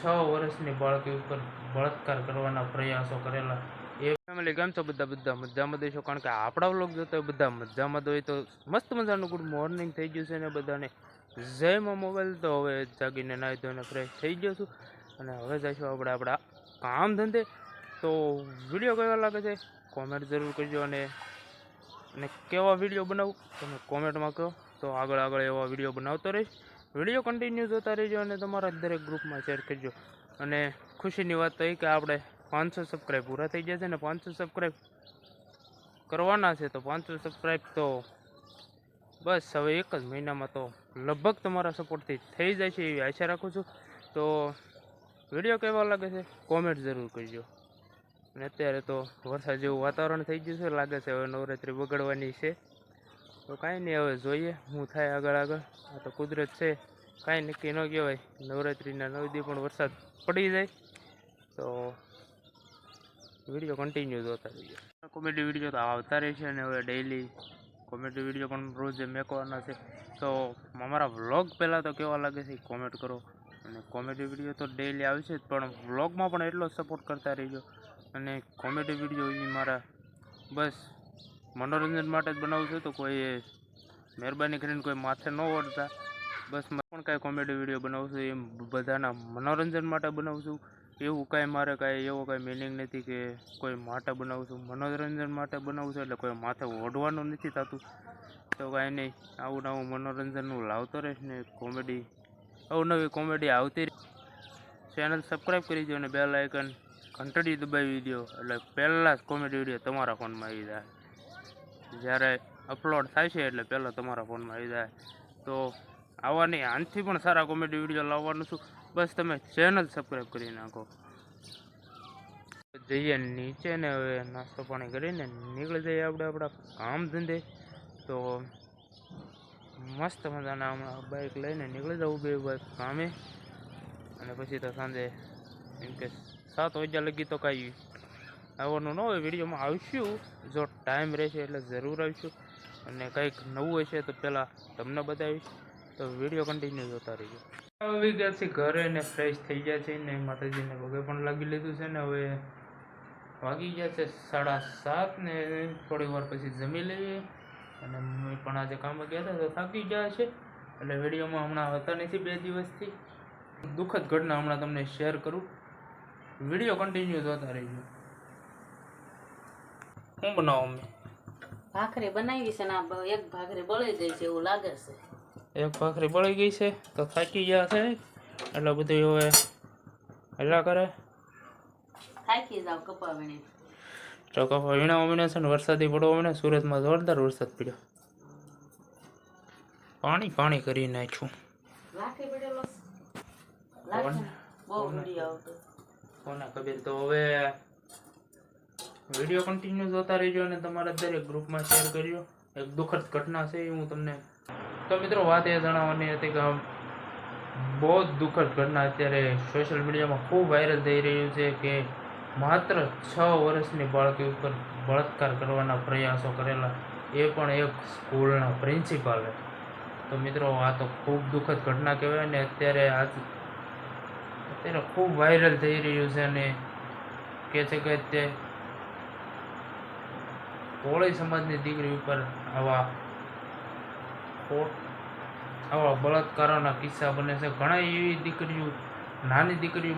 છ વર્ષની બાળકી ઉપર બળાત્કાર કરવાના પ્રયાસો કરેલા. એ ફેમિલી કેમ છો બધા? બધા મજામાં દઈશું કારણ કે આપણા વ્લોગ જોતા હોય બધા મજામાં દોય તો મસ્ત મજાનું ગુડ મોર્નિંગ થઈ ગયું છે ને બધાને. જયમાં મોબાઈલ. તો હવે જાગીને નાહી ધોઈને ફ્રેશ થઈ ગયો છું. અને હવે જઈશું આપણે આપણા કામ ધંધે. તો વીડિયો કેવા લાગે છે? કોમેન્ટ જરૂર કરજો અને અને કેવા વીડિયો બનાવું? તમે કોમેન્ટમાં કહો. તો આગળ આગળ એવા વીડિયો બનાવતો રહીશ. વીડિયો કન્ટિન્યુ જોતા રહેજો અને તમારા દરેક ગ્રુપમાં શેર કરજો. અને ખુશીની વાત એ કે આપણે પાંચસો સબસ્ક્રાઈબ પૂરા થઈ ગયા છે ને પાંચસો સબસ્ક્રાઈબ કરવાના છે તો પાંચસો સબસ્ક્રાઈબ તો બસ હવે એક જ મહિનામાં તો લગભગ તમારા સપોર્ટથી થઈ જાય છે એવી આશા રાખું છું. તો વીડિયો કેવા લાગે છે કોમેન્ટ જરૂર કરજો. અને અત્યારે તો વરસાદ જેવું વાતાવરણ થઈ ગયું છે, લાગે છે હવે નવરાત્રિ બગડવાની છે. તો કાંઈ નહીં, હવે જોઈએ હું થાય આગળ આગળ. આ તો કુદરત છે. કાંઈ નક્કી ન કહેવાય. નવરાત્રિના નવ દી પણ વરસાદ પડી જાય. તો વીડિયો કન્ટિન્યુ જોતા રહીએ. કોમેડી વીડિયો તો આવતા રહે છે અને હવે ડેઈલી કોમેડી વીડિયો પણ રોજ મેકવાના છે. તો અમારા વ્લોગ પહેલાં તો કેવા લાગે છે કોમેન્ટ કરો. અને કોમેડી વીડિયો તો ડેઈલી આવશે જ, પણ વ્લોગમાં પણ એટલો સપોર્ટ કરતા રહીજો. અને કોમેડી વીડિયો મારા બસ મનોરંજન માટે જ બનાવું છું, તો કોઈ મહેરબાની કરીને કોઈ માથે ન ઓળતા બસ મેં પણ કાંઈ કોમેડી વીડિયો બનાવું છું એ બધાના મનોરંજન માટે બનાવું છું. એવું કાંઈ મારે કાંઈ એવો કાંઈ મિનિંગ નથી કે કોઈ માટે બનાવું છું. મનોરંજન માટે બનાવું છું, એટલે કોઈ માથે ઓઢવાનું નથી થતું. તો કાંઈ નહીં, આવું નવું મનોરંજનનું લાવતો રહીશ ને કોમેડી અવનવી કોમેડી આવતી ચેનલ સબસ્ક્રાઈબ કરી દો અને બેલ આઇકન ઘંટડી દબાવી દો, એટલે પહેલાં જ કોમેડી વીડિયો તમારા ફોનમાં આવી જાય. જ્યારે અપલોડ થાય છે એટલે પહેલાં તમારા ફોનમાં આવી જાય. તો આવવાની આનથી પણ સારા કોમેડી વીડિયો લાવવાનું છું. બસ તમે ચેનલ સબસ્ક્રાઈબ કરી નાખો. જઈએ નીચે ને હવે નાસ્તો પાણી કરીને નીકળી જઈએ આપણે આપણા કામ ધંધે. તો મસ્ત મજાના હમણાં બાઇક લઈને નીકળી જવું બે બાઇક કામે. અને પછી તો સાંજે એમ કે સાત વાગ્યા લગી તો કાંઈ આવવાનું ન હોય, વિડીયોમાં આવશું. જો ટાઈમ રહેશે એટલે જરૂર આવીશું. અને કંઈક નવું હશે તો પહેલાં તમને બતાવીશ. તો વીડિયો કન્ટિન્યુ જોતા રહીજો. આવી ગયા છે ઘરે ને ફ્રેશ થઈ ગયા છે ને માતાજીને પગે પણ લાગી લીધું છે ને હવે વાગી ગયા છે સાડા સાત ને થોડી વાર પછી જમી લઈએ. અને મમ્મી પણ આજે કામે ગયા હતા તો થાકી ગયા છે. એટલે વિડીયોમાં હમણાં હતા નથી બે દિવસથી. દુઃખદ ઘટના હમણાં તમને શેર કરું. વીડિયો કન્ટિન્યુ જોતા રહીજો. શું બનાવો અમે ભાખરી બનાવી છે ને આ બ- એક ભાખરી બળી ગઈ છે એવું લાગે છે. એક ભાખરી બળી ગઈ છે તો થાકી ગયા છે. એટલે બધું હવે હેલા કરે. થાકી જાવ કપાવીને તો કપા વીણા વીણા છે ને વરસાદી પડવા વીણા સુરતમાં જોરદાર વરસાદ પડ્યો. પાણી પાણી કરી નાખ્યું. લાઠી પડેલો લાઠી બહુ વીડિયો આવતો. કોને ખબર? તો હવે વીડિયો કન્ટિન્યુ જોતા રહેજો અને તમારા દરેક ગ્રુપમાં શેર કરજો. એક દુઃખદ ઘટના છે હું તમને તો મિત્રો, વાત એ જણાવવાની હતી કે બહુ જ દુઃખદ ઘટના અત્યારે સોશિયલ મીડિયામાં ખૂબ વાયરલ થઈ રહ્યું છે કે માત્ર છ વર્ષની બાળકી ઉપર બળાત્કાર કરવાના પ્રયાસો કરેલા. એ પણ એક સ્કૂલના પ્રિન્સિપાલે તો મિત્રો, આ તો ખૂબ દુઃખદ ઘટના કહેવાય અને અત્યારે આજ અત્યારે ખૂબ વાયરલ થઈ રહ્યું છે અને કહે છે કે તે કોળી સમાજની દીકરી ઉપર આવા ખોટ આવા બળાત્કારોના કિસ્સા બને છે. ઘણા એવી દીકરીઓ, નાની દીકરીઓ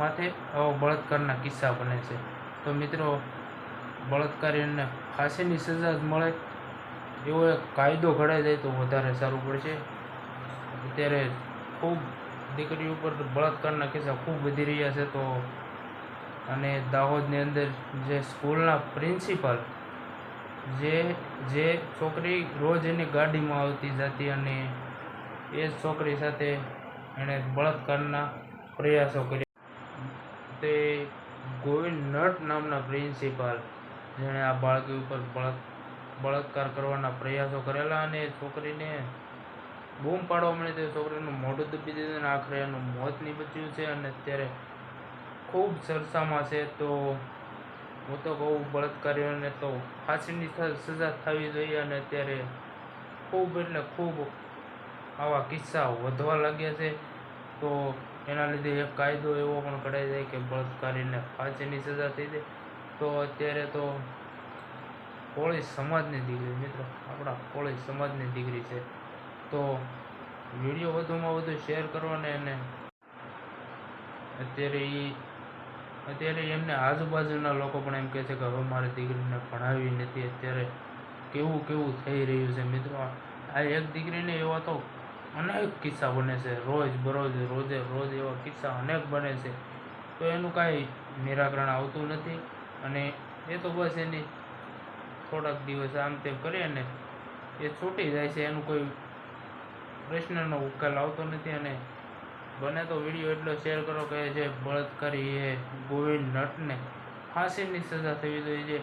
માટે આવા બળાત્કારના કિસ્સા બને છે. તો મિત્રો બળાત્કારીને ફાંસીની સજા જ મળે, એવો એક કાયદો ઘડાઈ જાય તો વધારે સારું પડશે. અત્યારે ખૂબ દીકરી ઉપર બળાત્કારના કિસ્સા ખૂબ વધી રહ્યા છે તો, અને દાહોદની અંદર જે સ્કૂલના પ્રિન્સિપાલ જે જે છોકરી રોજ એની ગાડીમાં આવતી જતી અને એ જ છોકરી સાથે એણે બળાત્કારના પ્રયાસો કર્યા. તે ગોવિંદ નામના પ્રિન્સિપાલ, જેણે આ બાળકી ઉપર બળાત બળાત્કાર કરવાના પ્રયાસો કરેલા અને છોકરીને બૂમ પાડવા મળી તે છોકરીનું મોઢું દબી દીધું અને આખરે એનું મોત નીપજ્યું છે. અને અત્યારે ખૂબ ચર્ચામાં છે તો હું તો બહુ બળાત્કારીઓને તો ફાંસીની સજા થવી જોઈએ અને અત્યારે ખૂબ એટલે ખૂબ આવા કિસ્સા વધવા લાગ્યા છે. તો એના લીધે એક કાયદો એવો પણ કઢાઈ જાય કે બળાત્કારીને ફાંસીની સજા થઈ જાય તો અત્યારે તો કોળી સમાજની દીકરી મિત્રો, આપણા કોળી સમાજની દીકરી છે. તો વીડિયો વધુમાં વધુ શેર કરવાને અને અત્યારે એ અત્યારે એમને આજુબાજુના લોકો પણ એમ કહે છે કે હવે મારી દીકરીને ભણાવી નથી. અત્યારે કેવું કેવું થઈ રહ્યું છે મિત્રો? આ એક દીકરીને એવા તો અનેક કિસ્સા બને છે. રોજ, બરોજ, રોજે, રોજ એવા કિસ્સા અનેક બને છે. તો એનું કાંઈ નિરાકરણ આવતું નથી અને એ તો બસ એની થોડાક દિવસ આમ તેમ કરીએ ને એ છૂટી જાય છે. એનું કોઈ પ્રશ્નનો ઉકેલ આવતો નથી અને બને તો વીડિયો એટલો શેર કરો કે જે બળાત્કારી એ ગોવિંદ નટને ફાંસીની સજા થવી જોઈએ. જે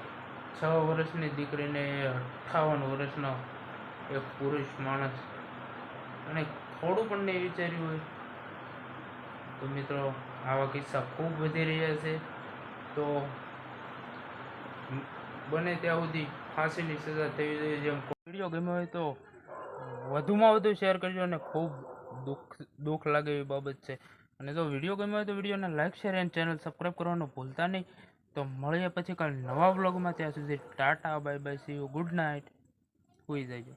છ વર્ષની દીકરીને અઠ્ઠાવન વર્ષનો એક પુરુષ માણસ અને થોડું પણ નહીં વિચાર્યું હોય. તો મિત્રો, આવા કિસ્સા ખૂબ વધી રહ્યા છે. તો બને ત્યાં સુધી ફાંસીની સજા થવી જોઈએ. જેમ વીડિયો ગમ્યો હોય તો વધુમાં વધુ શેર કરજો અને ખૂબ દુઃખ દુઃખ લાગે એવી બાબત છે. અને જો વીડિયો ગમ્યો હોય તો વિડીયોને like share and channel subscribe કરવાનું ભૂલતા નહીં. તો મળીએ પછી કાલ નવા વ્લોગમાં ત્યાં સુધી tata bye bye see you good night સુઈ જજો